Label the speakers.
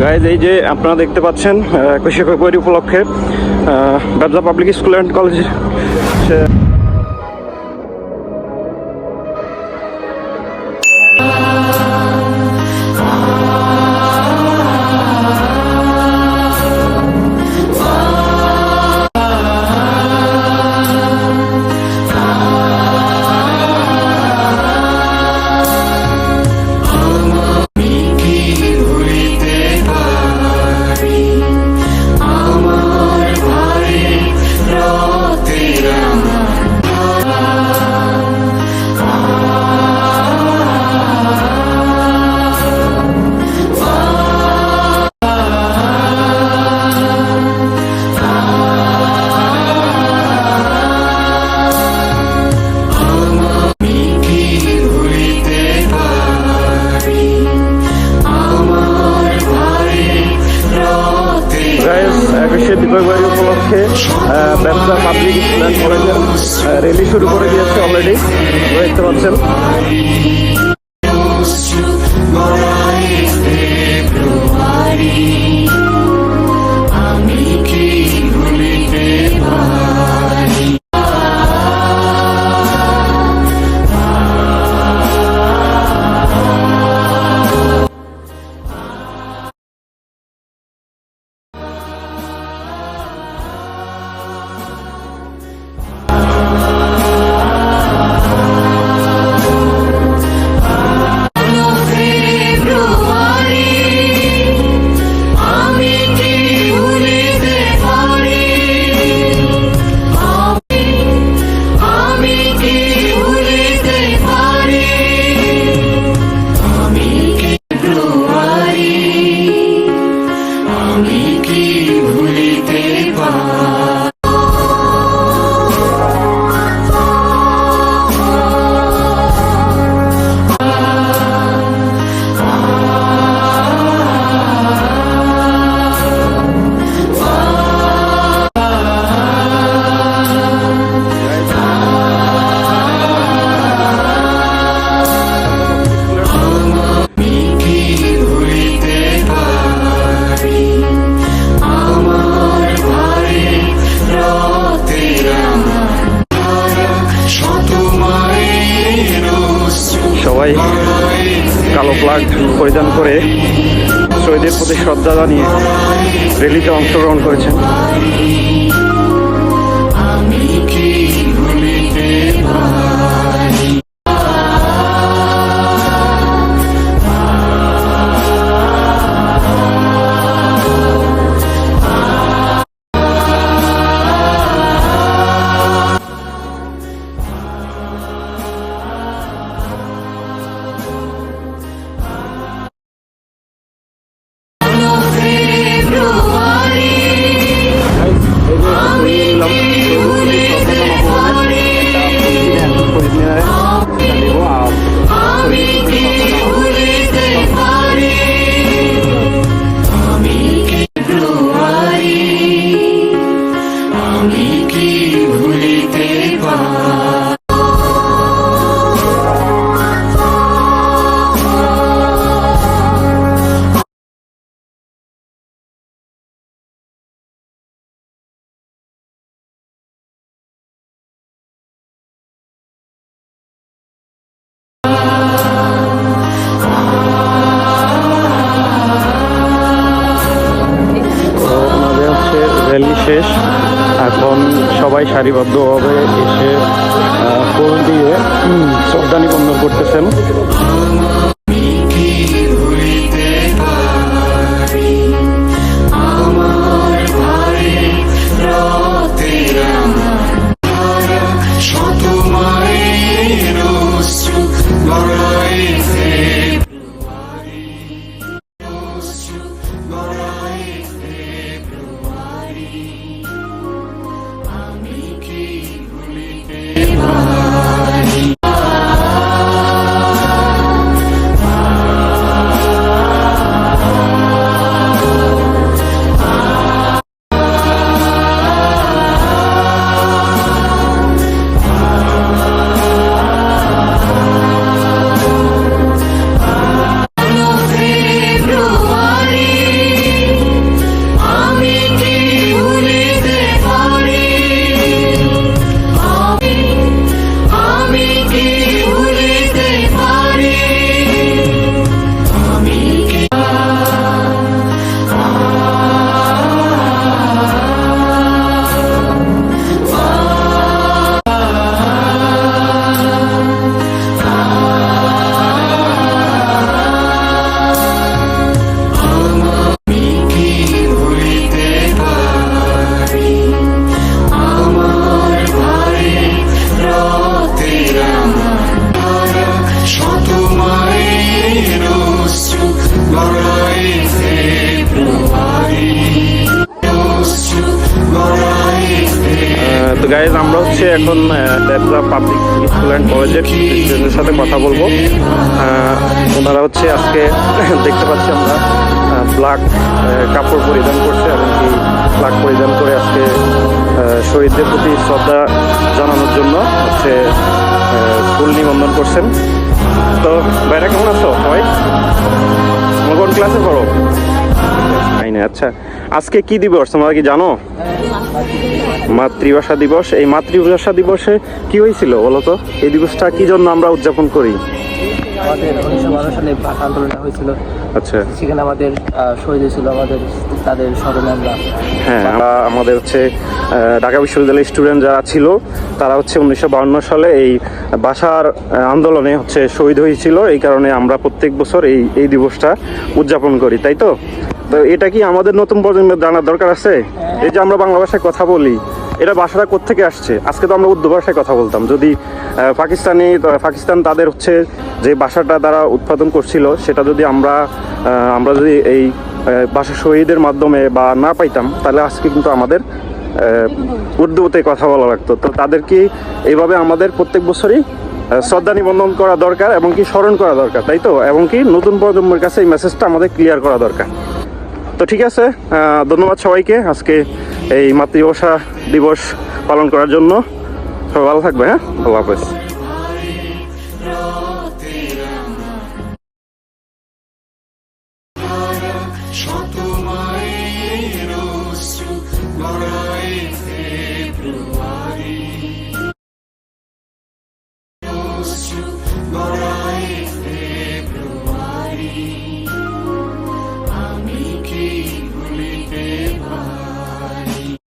Speaker 1: Guys এই যে আপনারা দেখতে পাচ্ছেন একুশে ফেব্রুয়ারি উপলক্ষে ব্যবসা পাবলিক স্কুল অ্যান্ড কলেজ সে দেখতে পাচ্ছেন। সবাই কালো প্লাগ পরিধান করে শহীদের প্রতি শ্রদ্ধা জানিয়ে র্যালিতে অংশগ্রহণ করেছেন। র্যালি শেষ। এখন সবাই সারিবদ্ধভাবে এসে ফুল দিয়ে শ্রদ্ধা নিবন্ধন করতেছেন। তো গাইজ আমরা হচ্ছে এখন দেবরা পাবলিক স্কুল অ্যান্ড কলেজের স্টুডেন্টের সাথে কথা বলব। ওনারা হচ্ছে আজকে দেখতে পাচ্ছি আমরা ব্ল্যাক কাপড় পরিধান করছে এমনকি ব্ল্যাক পরিধান করে আজকে শহীদদের প্রতি শ্রদ্ধা জানানোর জন্য হচ্ছে ফুল নিবন্ধন করছেন। তো, ভাইরা কেমন আছো? সবাই? তোমার কোন ক্লাসে পড়ো? তাই না আচ্ছা। আজকে কি দিবস? তোমরা কি জানো? মাতৃভাষা দিবস। এই মাতৃভাষা দিবসে কি হয়েছিল বলো তো? এই দিবসটা কি জন্য আমরা উদযাপন করি?
Speaker 2: আমাদের উনিশশো বারো সালে ভাষা আন্দোলন হয়েছিল।
Speaker 1: আচ্ছা।
Speaker 2: সেখানে আমাদের শহীদ হয়েছিল আমাদের তাদের স্মরণে আমরা
Speaker 1: হ্যাঁ আমরা আমাদের হচ্ছে ঢাকা বিশ্ববিদ্যালয়ের স্টুডেন্ট যারা ছিল তারা হচ্ছে উনিশশো সালে এই ভাষার আন্দোলনে হচ্ছে শহীদ হয়েছিল। এই কারণে আমরা প্রত্যেক বছর এই এই দিবসটা উদযাপন করি তাই তো? তো এটা কি আমাদের নতুন প্রজন্মের জানার দরকার আছে? এই যে আমরা বাংলা ভাষায় কথা বলি এটা ভাষাটা কোত্থেকে আসছে? আজকে তো আমরা উর্দু ভাষায় কথা বলতাম। যদি পাকিস্তানি পাকিস্তান তাদের হচ্ছে যে ভাষাটা দ্বারা উৎপাদন করছিল, সেটা যদি আমরা আমরা যদি এই ভাষা শহীদের মাধ্যমে বা না পাইতাম, তাহলে আজকে কিন্তু আমাদের উর্দুতে কথা বলা লাগতো। তো তাদেরকে এইভাবে আমাদের প্রত্যেক বছরই শ্রদ্ধা নিবন্ধন করা দরকার এবং কি স্মরণ করা দরকার, তাই তো? এবং কি নতুন প্রজন্মের কাছে এই মেসেজটা আমাদের ক্লিয়ার করা দরকার। তো ঠিক আছে ধন্যবাদ সবাইকে। আজকে এই মাতৃভাষা দিবস পালন করার জন্য। সবাই ভালো থাকবে হ্যাঁ? আল্লাহ হাফেজ।